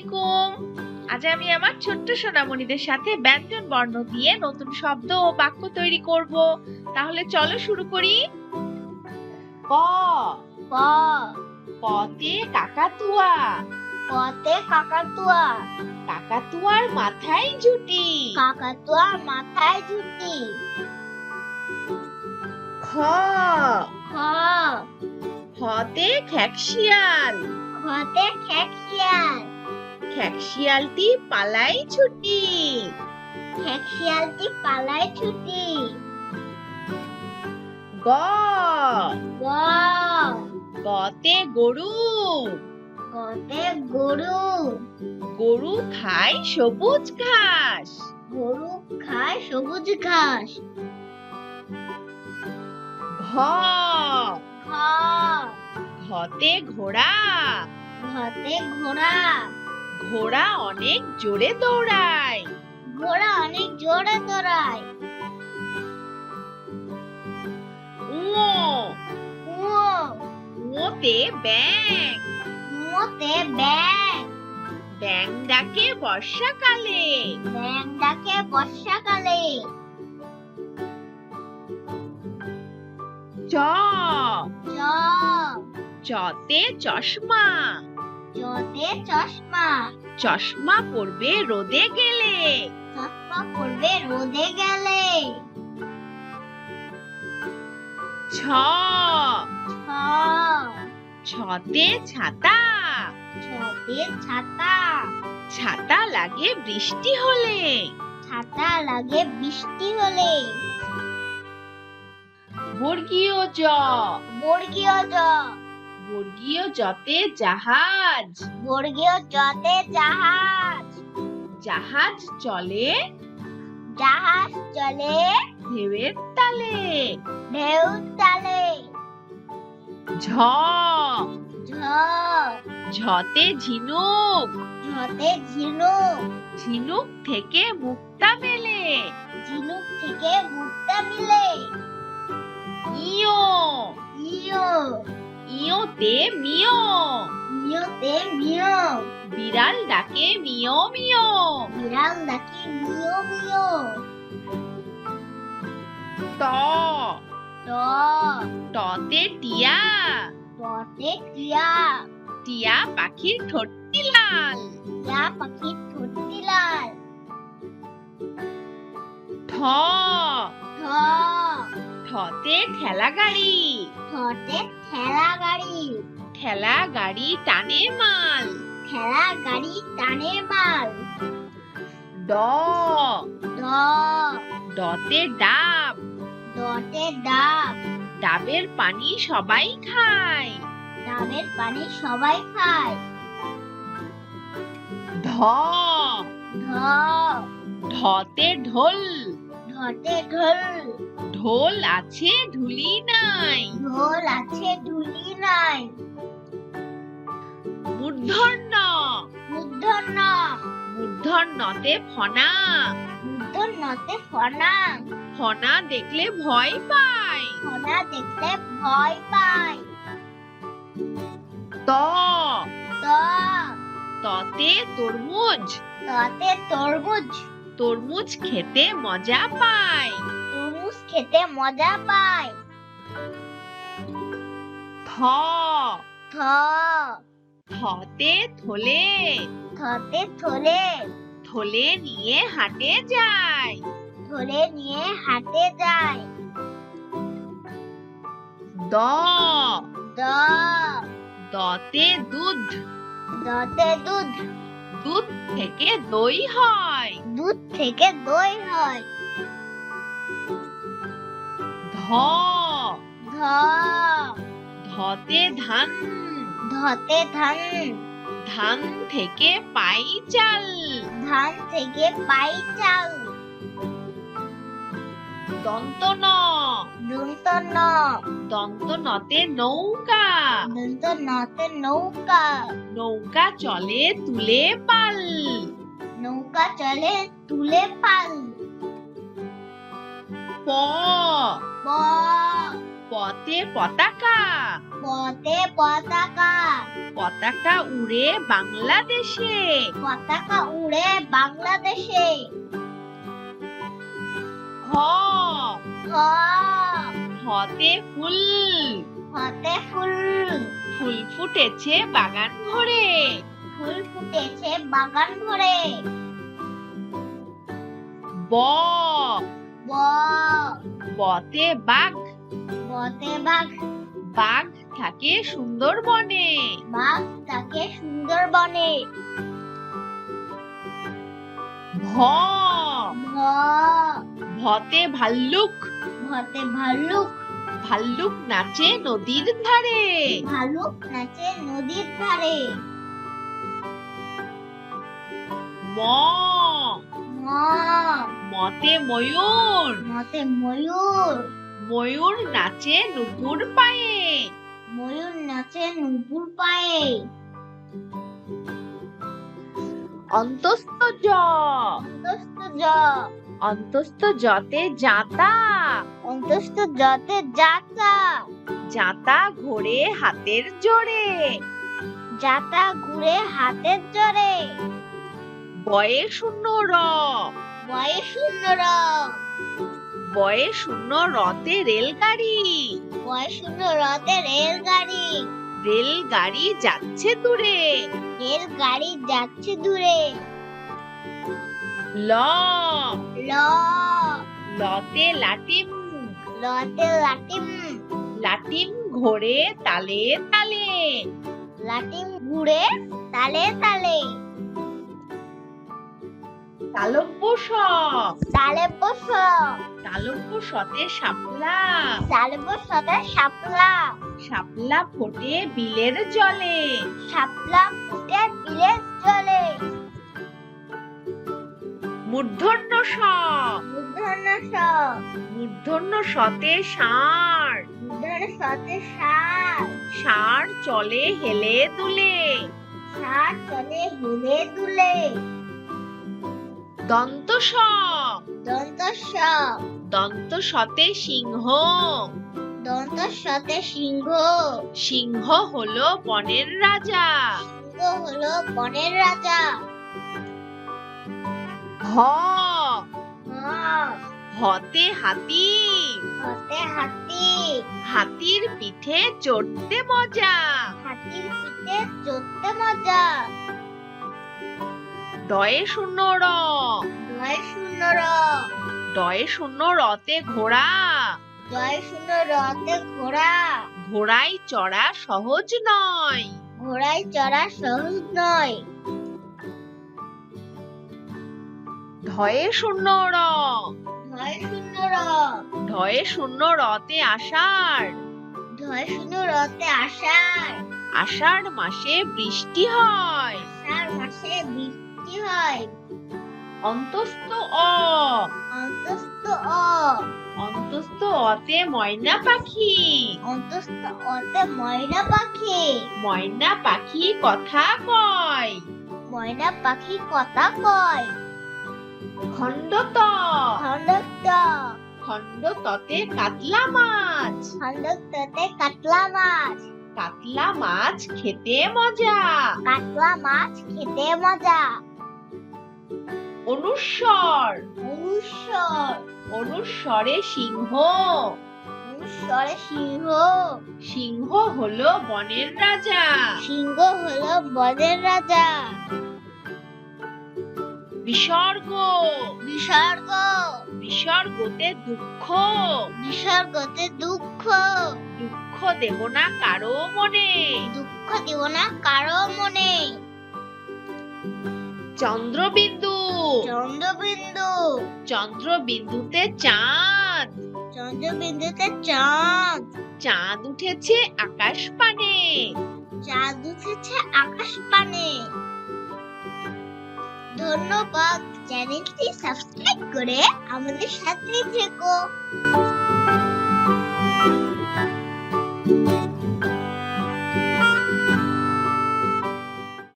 আলাইকুম। আজ আমি আমার ছোট্ট সোনামণিদের সাথে ব্যঞ্জন বর্ণ দিয়ে নতুন শব্দ ও বাক্য তৈরি করব। তাহলে চলো শুরু করি। ক প। কতে কাকাতুয়া। কতে কাকাতুয়া। কাকাতুয়ার মাথায় জুটি। কাকাতুয়ার মাথায় ঝুঁটি খ। খ। খতে খ্যাকশিয়াল খতে খেকশিয়াল খ্যাকশিয়ালটি পালাই ছুটি। খেকশিয়ালটি পালায় ছুটি। গ। গ। গতে গরু। গতে গরু। গরু খায় সবুজ ঘাস। গরু খায় সবুজ ঘাস। ঘ। খ ঘতে ঘোড়া। ঘতে ঘোড়া। ঘোড়া অনেক জোরে দৌড়ায়। ঘোড়া অনেক জোরে দৌড়ায়। উঁতে ব্যাং। কুয়োতে ব্যাং। ব্যাং ডাকে বর্ষাকালে। ব্যাং ডাকে বর্ষাকালে। চ। চ। চতে চশমা। চশমা। চশমা পরবে রোদে গেলে। চশমা পড়বে রোদে গেলে। ছ। ছতে ছাতা। ছতে ছাতা। ছাতা লাগে বৃষ্টি হলে। ছাতা লাগে বৃষ্টি হলে। বর্গীয় জ। বর্গীয় জ। বর্গীয় জতে জাহাজ। বর্গীয় জতে জাহাজ। জাহাজ চলে জাহাজ চলে ঢেউয়ের তালে। ঢেউ তালে। ঝ। ঝ। ঝতে ঝিনুক। ঝতে ঝিনুক। ঝিনুক থেকে মুক্তা মেলে। ঝিনুক থেকে মুক্তা মিলে। ইয়ো। ইয়ো। ইয়োতে মিও। ইয়োতে মিয় বিড়াল ডাকে মিও মিও। বিড়াল ডাকে মিয় মিয় ট। ট। টতে টিয়া। টতে টিয়া। টিয়া পাখির ঠোঁটটি লাল। টিয়া পাখির ঠোঁটটি লাল। ঠ। ঠ। ঠতে ঠেলা গাড়ি ঠতে ঠেলা গাড়ি। ঠেলা গাড়ি টানে মাল। ঠেলা গাড়ি টানে মাল। ড। ড। ডতে ডাব। ডতে ডাব। ডাবের পানি সবাই খায়। ডাবের পানি সবাই খায়। ধ ঢ। ঢতে ঢোল। ঢতে ঢোল। ঢোল আছে ঢুলি নাই। ঢোল আছে ঢুলি নাই। মূর্ধন্য মূর্ধন্য মূর্ধন্যতে ফনা। মূর্ধন্যতে ফনা। ফনা দেখলে ভয় পায়। ফনা দেখলে ভয় পায়। ত। ত। ততে তরমুজ। ততে তরমুজ। তরমুজ খেতে মজা পায়। তরমুজ খেতে মজা পায়। থ থ থতে থলে থতে থলে থলে নিয়ে হাটে যায়। থলে নিয়ে হাটে যায়। দ। দ। দতে দুধ। দতে দুধ। দুধ থেকে দই হয়। দুধ থেকে দই হয়। ধ। ধ। ধতে ধান। ধতে ধান। ধান থেকে পাই চাল। ধান থেকে পাই চাল। দন্ত ন। দন্ত ন। দন্ত নতে নৌকা। দন্ত নতে নৌকা। নৌকা চলে তুলে পাল। নৌকা চলে তুলে পাল। প। প পতে পতাকা। পথে পতাকা। পতাকা উড়ে বাংলাদেশে। পতাকা উড়ে বাংলাদেশে। হ হ হতে ফুল। হতে ফুল। ফুল ফুটেছে বাগান ভরে ফুল ফুটেছে বাগান ভরে ব। ব। বতে বাঘ। বতে বাঘ। বাঘ থাকে সুন্দরবনে। বাঘ তাকে সুন্দর বনে ভ। ভ। ভতে ভাল্লুক। ভতে ভাল্লুক। ভাল্লুক নাচে নদীর ধারে। ভাল্লুক নাচে নদীর ধারে। ম। ম। মতে ময়ূর। মতে ময়ূর। ময়ূর নাচে নুপুর পায়ে। ময়ূর নাচে নুপুর পায়ে। অন্তস্থ জ। অন্তস্থ জ। অন্তস্থ জতে জাতা অন্তস্থ জতে যাতা। জাতা ঘোরে হাতের জোরে। যাতা ঘুরে হাতের জোরে। বয়ে শূন্য র। বয়ে শূন্য র। বয়ে শূন্য রতে রেলগাড়ি। বয়ে শূন্য রতে রেলগাড়ি। রেলগাড়ি যাচ্ছে দূরে। রেলগাড়ি যাচ্ছে দূরে। ল। ল। লতে লাটিম। লতে লাটিম। লাটিম ঘোরে তালে তালে। লাটিম ঘুরে তালে তালে। তালব্য স তালব্য সতে শাপলা। তালে বসাতে শাপলা। শাপলা ফোটে বিলের জলে। শাপলা ফুটে বিলের জলে। মূর্ধন্য স মূর্ধন্য স মূর্ধন্য সতে ষাঁড়। মূর্ধন্য সতে সার ষাঁড় চলে হেলে দুলে। সার চলে হেলে দুলে। দন্ত স দন্ত স দন্ত সতে সিংহ। দন্ত সতে সিংহ। সিংহ হলো বনের রাজা। সিংহ হলো বনের রাজা। হ হতে হাতি। হতে হাতি। হাতির পিঠে চড়তে মজা। হাতির পিঠে চড়তে মজা। ডয়ে শূন্য র। জয় শূন্য র। ডয়ে শূন্য রতে ঘোড়া। জয় শূন্য রতে ঘোড়া। ঘোড়ায় চড়া সহজ নয়। ঘোড়ায় চড়া সহজ নয়। ঢয়ে শূন্য র। জয় শূন্য র। ঢয়ে শূন্য রতে আষাঢ়। জয় শূন্য রতে আষাঢ়। আষাঢ় মাসে বৃষ্টি হয়। আষাঢ় মাসে বৃষ্টি হয়। অন্তস্থ অ। অন্তস্থ অ। অন্তস্থ অতে ময়না পাখি। অন্তস্থ অতে ময়না পাখি। ময়না পাখি কথা কয়। ময়না পাখি কথা কয়। খণ্ডত। খণ্ডক্ত খণ্ড ততে কাতলা মাছ। খণ্ডক্ততে কাতলা মাছ। কাতলা মাছ খেতে মজা। কাতলা মাছ খেতে মজা। অনুস্বর অনুস্বর অনুস্বরে সিংহ। অনুস্বরে সিংহ। সিংহ হলো বনের রাজা। সিংহ হলো বনের রাজা। বিসর্গ। বিসর্গ। বিসর্গতে দুঃখ। বিসর্গতে দুঃখ। দুঃখ দেব না কারও মনে। দুঃখ দিব না কারও মনে। চন্দ্রবিন্দু। চন্দ্রবিন্দু। চন্দ্রবিন্দুতে চাঁদ। চন্দ্রবিন্দুতে চাঁদ। চাঁদ উঠেছে আকাশ পানে। চাঁদ উঠেছে আকাশ পানে। ধন্যবাদ চ্যানেলটি সাবস্ক্রাইব করে আমাদের সাথে থেকো।